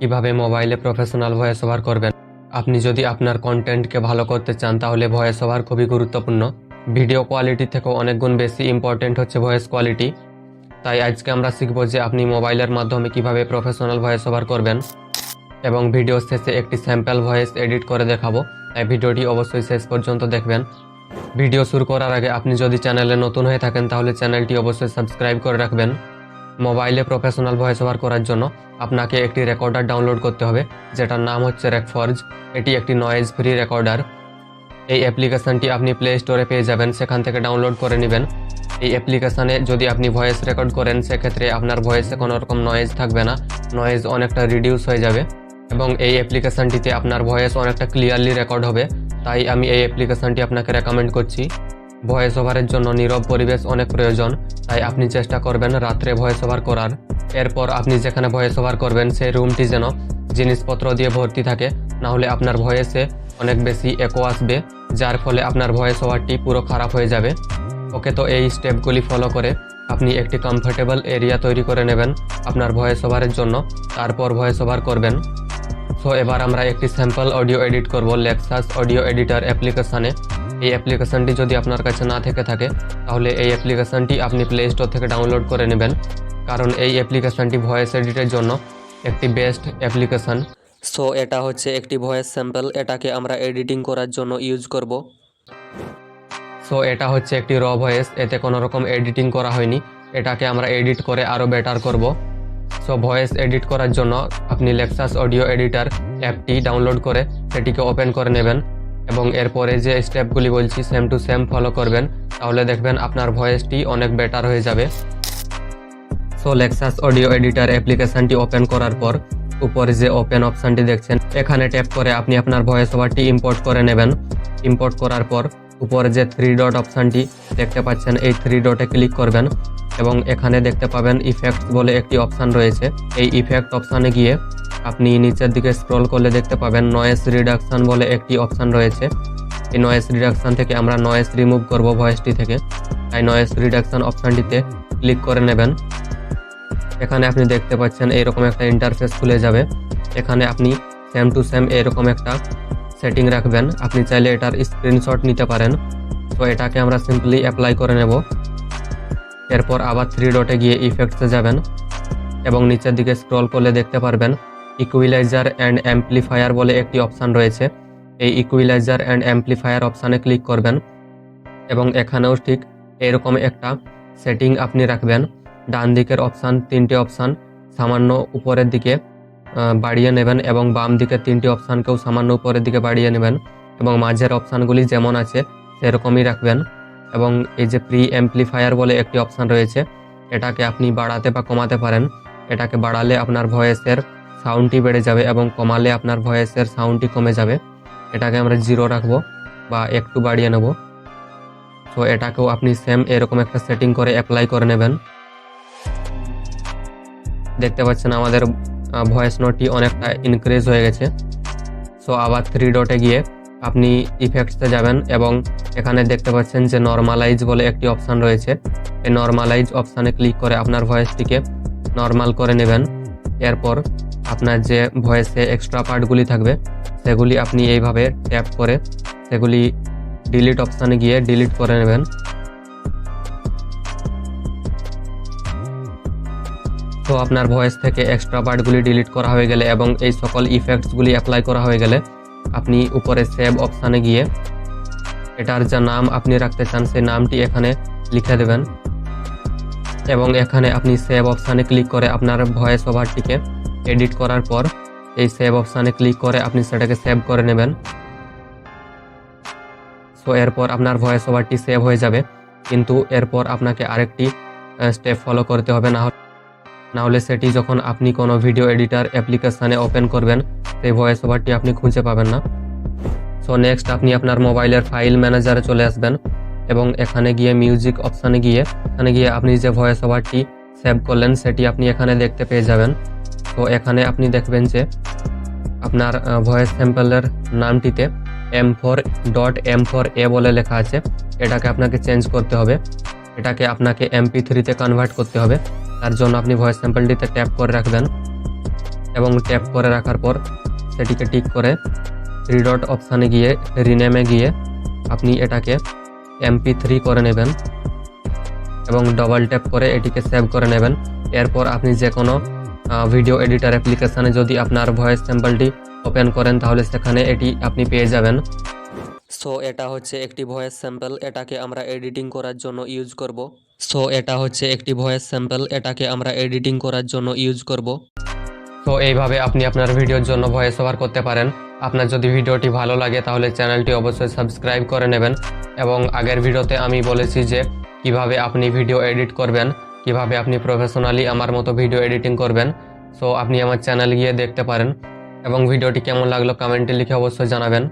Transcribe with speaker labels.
Speaker 1: কীভাবে মোবাইলে professional voice over করবেন? আপনি যদি আপনার কন্টেন্টকে ভালো করতে চান, তাহলে ভয়েস ওভার খুবই গুরুত্বপূর্ণ। ভিডিও কোয়ালিটি থেকেও অনেক গুণ বেশি ইম্পর্টেন্ট হচ্ছে ভয়েস কোয়ালিটি। তাই আজকে আমরা শিখব যে আপনি মোবাইলের মাধ্যমে কীভাবে প্রফেশনাল ভয়েস ওভার করবেন এবং ভিডিও শেষে একটি স্যাম্পল ভয়েস এডিট করে দেখাবো। তাই ভিডিওটি অবশ্যই শেষ পর্যন্ত দেখবেন। ভিডিও শুরু করার আগে আপনি যদি চ্যানেলে নতুন হয়ে থাকেন, তাহলে চ্যানেলটি অবশ্যই সাবস্ক্রাইব করে রাখবেন। মোবাইলে প্রফেশনাল ভয়েস ওভার করার জন্য আপনাকে একটি রেকর্ডার ডাউনলোড করতে হবে, যেটার নাম হচ্ছে রেকফর্জ। এটি একটি নয়েজ ফ্রি রেকর্ডার এই অ্যাপ্লিকেশনটি আপনি প্লে স্টোরে পেয়ে যাবেন, সেখান থেকে ডাউনলোড করে নেবেন। এই অ্যাপ্লিকেশানে যদি আপনি ভয়েস রেকর্ড করেন, সেক্ষেত্রে আপনার ভয়েসে কোনো রকম নয়েজ থাকবে না। নয়েজ অনেকটা রিডিউস হয়ে যাবে এবং এই অ্যাপ্লিকেশানটিতে আপনার ভয়েস অনেকটা ক্লিয়ারলি রেকর্ড হবে। তাই আমি এই অ্যাপ্লিকেশানটি আপনাকে রেকমেন্ড করছি। ভয়েস ওভারের জন্য নীরব পরিবেশ অনেক প্রয়োজন। তাই আপনি চেষ্টা করবেন রাত্রে ভয়েস ওভার করার। এরপর আপনি যেখানে ভয়েস ওভার করবেন, সেই রুমটি যেন জিনিসপত্র দিয়ে ভর্তি থাকে। না হলে আপনার ভয়েসে অনেক বেশি একো আসবে, যার ফলে আপনার ভয়েস ওভারটি পুরো খারাপ হয়ে যাবে। ওকে, তো এই স্টেপগুলি ফলো করে আপনি একটি কমফোর্টেবল এরিয়া তৈরি করে নেবেন আপনার ভয়েস ওভারের জন্য। তারপর ভয়েস ওভার করবেন। সো এবার আমরা একটি স্যাম্পল অডিও এডিট করব লেক্সাস অডিও এডিটর অ্যাপ্লিকেশানে এই অ্যাপ্লিকেশনটি যদি আপনার কাছে না থেকে থাকে তাহলে এই অ্যাপ্লিকেশনটি আপনি প্লে স্টোর থেকে ডাউনলোড করে নেবেন। কারণ এই অ্যাপ্লিকেশনটি ভয়েস এডিটের জন্য একটি বেস্ট অ্যাপ্লিকেশন সো এটা হচ্ছে একটি ভয়েস স্যাম্পল এটাকে আমরা এডিটিং করার জন্য ইউজ করব। সো এটা হচ্ছে একটি র ভয়েস এতে কোনো রকম এডিটিং করা হয়নি। এটাকে আমরা এডিট করে আরও বেটার করব। সো ভয়েস এডিট করার জন্য আপনি লেক্সাস অডিও এডিটার অ্যাপটি ডাউনলোড করে সেটিকে ওপেন করে নেবেন। এবং এরপরে যে স্টেপগুলি বলছি সেম টু সেম ফলো করবেন, তাহলে দেখবেন আপনার ভয়েসটি অনেক বেটার হয়ে যাবে। সো লেক্সাস অডিও এডিটার অ্যাপ্লিকেশনটি ওপেন করার পর, উপরে যে ওপেন অপশানটি দেখছেন, এখানে ট্যাপ করে আপনি আপনার ভয়েস ওভারটি ইম্পোর্ট করে নেবেন। ইম্পোর্ট করার পর, উপরে যে থ্রি ডট অপশানটি দেখতে পাচ্ছেন, এই থ্রি ডটে ক্লিক করবেন এবং এখানে দেখতে পাবেন ইফেক্ট বলে একটি অপশান রয়েছে। এই ইফেক্ট অপশানে গিয়ে আপনি নিচের দিকে স্ক্রল করলে দেখতে পাবেন নয়েস রিডাকশন বলে একটি অপশান রয়েছে। এই নয়েস রিডাকশন থেকে আমরা নয়েস রিমুভ করব ভয়েসটি থেকে। তাই নয়েস রিডাকশন অপশানটিতে ক্লিক করে নেবেন। এখানে আপনি দেখতে পাচ্ছেন এইরকম একটা ইন্টারফেস খুলে যাবে। এখানে আপনি সেম টু সেম এরকম একটা সেটিং রাখবেন। আপনি চাইলে এটার স্ক্রিনশট নিতে পারেন। তো এটাকে আমরা সিম্পলি অ্যাপ্লাই করে নেব। এরপর আবার থ্রি ডটে গিয়ে ইফেক্টসে যাবেন। এবং নিচের দিকে স্ক্রল করলে দেখতে পারবেন ইকুইলাইজার অ্যান্ড অ্যাম্পলিফায়ার বলে একটি অপশান রয়েছে। এই ইকুইলাইজার অ্যান্ড অ্যাম্পলিফায়ার অপশানে ক্লিক করবেন এবং এখানেও ঠিক এরকম একটা সেটিং আপনি রাখবেন। ডান দিকের অপশান তিনটে অপশান সামান্য উপরের দিকে বাড়িয়ে নেবেন এবং বাম দিকের তিনটি অপশানকেও সামান্য উপরের দিকে বাড়িয়ে নেবেন এবং মাঝের অপশানগুলি যেমন আছে সেরকমই রাখবেন এবং এই যে প্রি অ্যাম্পলিফায়ার বলে একটি অপশান রয়েছে, এটাকে আপনি বাড়াতে বা কমাতে পারেন। এটাকে বাড়ালে আপনার ভয়েসের সাউন্ডটি বেড়ে যাবে এবং কমালে আপনার ভয়েসের সাউন্ডটি কমে যাবে। এটাকে আমরা জিরো রাখব বা একটু বাড়িয়ে নেব। তো এটাকেও আপনি সেম এরকম একটা সেটিং করে অ্যাপ্লাই করে নেবেন। দেখতে পাচ্ছেন আমাদের ভয়েস নোটটি অনেকটা ইনক্রিজ হয়ে গেছে। সো আবার থ্রি ডটে গিয়ে আপনি ইফেক্টসে যাবেন এবং এখানে দেখতে পাচ্ছেন যে নর্মালাইজ বলে একটি অপশান রয়েছে। এই নর্মালাইজ অপশানে ক্লিক করে আপনার ভয়েসটিকে নর্মাল করে নেবেন। এরপর আপনার যে ভয়েসে এক্সট্রা পার্টগুলি থাকবে, সেগুলি আপনি এইভাবে ট্যাপ করে সেগুলি ডিলিট অপশানে গিয়ে ডিলিট করে নেবেন। তো আপনার ভয়েস থেকে এক্সট্রা পার্টগুলি ডিলিট করা হয়ে গেলে এবং এই সকল ইফেক্টসগুলি অ্যাপ্লাই করা হয়ে গেলে আপনি উপরে সেভ অপশানে গিয়ে এটার যা নাম আপনি রাখতে চান, সেই নামটি এখানে লিখে দেবেন। এবং এখানে আপনি সেভ অপশানে ক্লিক করে আপনার ভয়েস ওভারটিকে এডিট করার পর এই সেভ অপশানে ক্লিক করে আপনি সেটাকে সেভ করে নেবেন। সো এরপর আপনার ভয়েস ওভারটি সেভ হয়ে যাবে। কিন্তু এরপর আপনাকে আরেকটি স্টেপ ফলো করতে হবে। না হলে না হলে সেটি যখন আপনি কোনো ভিডিও এডিটার অ্যাপ্লিকেশানে ওপেন করবেন, সেই ভয়েস ওভারটি আপনি খুঁজে পাবেন না। সো নেক্সট আপনি আপনার মোবাইলের ফাইল ম্যানেজারে চলে আসবেন এবং এখানে গিয়ে মিউজিক অপশানে গিয়ে এখানে গিয়ে আপনি যে ভয়েস ওভারটি সেভ করলেন, সেটি আপনি এখানে দেখতে পেয়ে যাবেন। তো এখানে আপনি দেখবেন যে আপনার ভয়েস স্যাম্পলের নামটিতে M four dot M four A বলে লেখা আছে। এটাকে আপনাকে চেঞ্জ করতে হবে। এটাকে আপনাকে এমপি থ্রিতে কনভার্ট করতে হবে। তার জন্য আপনি ভয়েস স্যাম্পলটিতে ট্যাপ করে রাখবেন এবং ট্যাপ করে রাখার পর সেটিকে টিক করে থ্রি ডট অপশানে গিয়ে রিনেমে গিয়ে আপনি এটাকে এমপি থ্রি করে নেবেন এবং ডবল ট্যাপ করে এটিকে সেভ করে নেবেন। এরপর আপনি যে কোনো ভিডিও এডিটার অ্যাপ্লিকেশানে যদি আপনার ভয়েস স্যাম্পলটি ওপেন করেন তাহলে সেখানে এটি আপনি পেয়ে যাবেন। সো এটা হচ্ছে একটি ভয়েস স্যাম্পল এটাকে আমরা এডিটিং করার জন্য ইউজ করব। সো এটা হচ্ছে একটি ভয়েস স্যাম্পল এটাকে আমরা এডিটিং করার জন্য ইউজ করব। তো এইভাবে আপনি আপনার ভিডিওর জন্য ভয়েস ওভার করতে পারেন। আপনার যদি ভিডিওটি ভালো লাগে তাহলে চ্যানেলটি অবশ্যই সাবস্ক্রাইব করে নেবেন। এবং আগের ভিডিওতে আমি বলেছি যে কীভাবে আপনি ভিডিও এডিট করবেন। কীভাবে আপনি প্রফেশনালি আমার মতো ভিডিও এডিটিং করবেন সো আপনি আমার চ্যানেল গিয়ে দেখতে পারেন। এবং ভিডিওটি কেমন লাগল কমেন্টে লিখে অবশ্যই জানাবেন।